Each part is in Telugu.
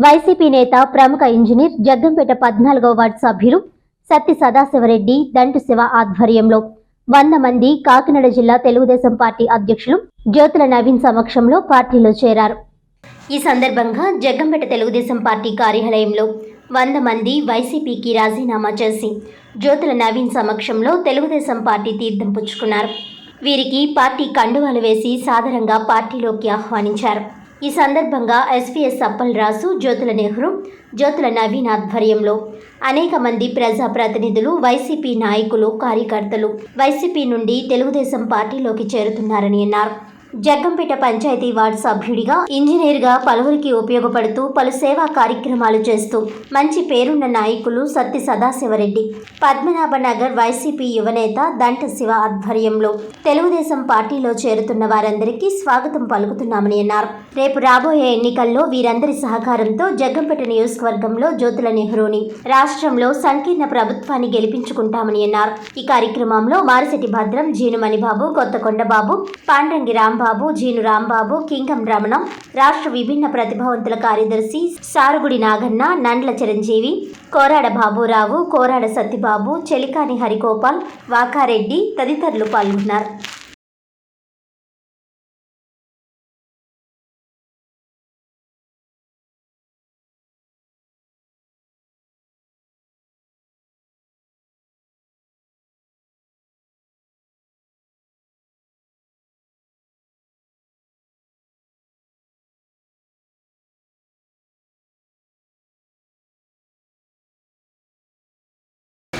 వైసీపీ నేత ప్రముఖ ఇంజనీర్ జగ్గంపేట పద్నాలుగో వార్డు సభ్యులు సత్తి సదాశివరెడ్డి దంటు శివ ఆధ్వర్యంలో వంద మంది కాకినాడ జిల్లా తెలుగుదేశం పార్టీ అధ్యక్షులు జ్యోతుల నవీన్ సమక్షంలో పార్టీలో చేరారు. ఈ సందర్భంగా జగ్గంపేట తెలుగుదేశం పార్టీ కార్యాలయంలో వంద మంది వైసీపీకి రాజీనామా చేసి జ్యోతుల నవీన్ సమక్షంలో తెలుగుదేశం పార్టీ తీర్థం పుచ్చుకున్నారు. వీరికి పార్టీ కండువాలు వేసి సాదరంగా పార్టీలోకి ఆహ్వానించారు. ఈ సందర్భంగా ఎస్పీఎస్ అప్పలరాజు జ్యోతుల నెహ్రూ జ్యోతుల నవీన్ ఆధ్వర్యంలో అనేక మంది ప్రజాప్రతినిధులు వైసీపీ నాయకులు కార్యకర్తలు వైసీపీ నుండి తెలుగుదేశం పార్టీలోకి చేరుతున్నారని అన్నారు. జగ్గంపేట పంచాయతీ వార్డు సభ్యుడిగా ఇంజనీర్గా పలువురికి ఉపయోగపడుతూ పలు సేవా కార్యక్రమాలు చేస్తూ మంచి పేరున్న నాయకులు సత్తి సదాశివరెడ్డి పద్మనాభ నగర్ వైసీపీ యువనేత దంట శివ ఆధ్వర్యంలో తెలుగుదేశం పార్టీలో చేరుతున్న వారందరికీ స్వాగతం పలుకుతున్నామని అన్నారు. రేపు రాబోయే ఎన్నికల్లో వీరందరి సహకారంతో జగ్గంపేట నియోజకవర్గంలో జ్యోతుల నెహ్రూని రాష్ట్రంలో సంకీర్ణ ప్రభుత్వాన్ని గెలిపించుకుంటామని అన్నారు. ఈ కార్యక్రమంలో మారిశెట్టి భద్రం జీను మణిబాబు కొత్తకొండ బాబు రామ్ రాంబాబు జీను రాంబాబు కింగం రమణం రాష్ట్ర విభిన్న ప్రతిభావంతుల కార్యదర్శి సారుగుడి నాగన్న నండ్ల చిరంజీవి కోరాడ బాబురావు కోరాడ సత్యబాబు చెలికాని హరిగోపాల్ వాకారెడ్డి తదితరులు పాల్గొన్నారు.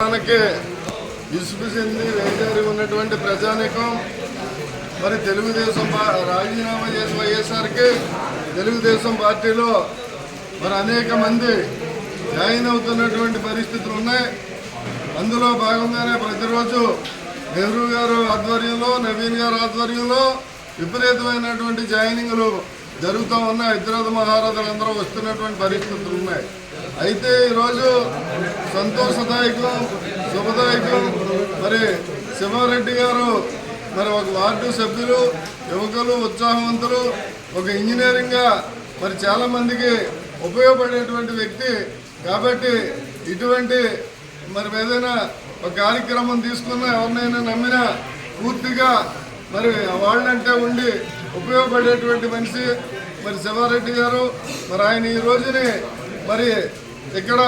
మనకి విసుగు చెంది వేజారి ఉన్నటువంటి ప్రజానికం మరి తెలుగుదేశం రాజీనామా చేసి పోయేసరికి తెలుగుదేశం పార్టీలో మరి అనేక మంది జాయిన్ అవుతున్నటువంటి పరిస్థితులు ఉన్నాయి. అందులో భాగంగానే ప్రతిరోజు నెహ్రూ గారు ఆధ్వర్యంలో నవీన్ గారు ఆధ్వర్యంలో విపరీతమైనటువంటి జాయినింగ్లు జరుగుతూ ఉన్నాయి. హైదరాబాద్ మహారాజులు అందరూ వస్తున్నటువంటి పరిస్థితులు ఉన్నాయి. అయితే ఈరోజు సంతోషదాయకం శుభదాయకం మరి శివారెడ్డి గారు మరి ఒక వార్డు సభ్యులు యువకులు ఉత్సాహవంతులు ఒక ఇంజనీరింగ్గా మరి చాలామందికి ఉపయోగపడేటువంటి వ్యక్తి. కాబట్టి ఇటువంటి మరి ఏదైనా ఒక కార్యక్రమం తీసుకున్నా ఎవరినైనా నమ్మినా పూర్తిగా మరి వాళ్ళంటే ఉండి ఉపయోగపడేటువంటి మనిషి మరి శివారెడ్డి గారు. మరి ఆయన ఈ రోజుని మరి ఇక్కడ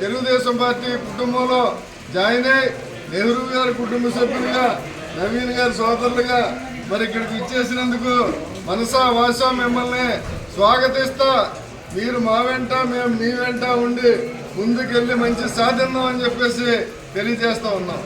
తెలుగుదేశం పార్టీ కుటుంబంలో జాయిన్ అయి నెహ్రూ గారి కుటుంబ సభ్యులుగా నవీన్ గారి సోదరులుగా మరి ఇక్కడికి ఇచ్చేసినందుకు మనసా వాసా మిమ్మల్ని స్వాగతిస్తా. మీరు మా వెంట మేము మీ వెంట ఉండి ముందుకెళ్ళి మంచి సాధిద్దాం అని చెప్పేసి తెలియజేస్తా ఉన్నాం.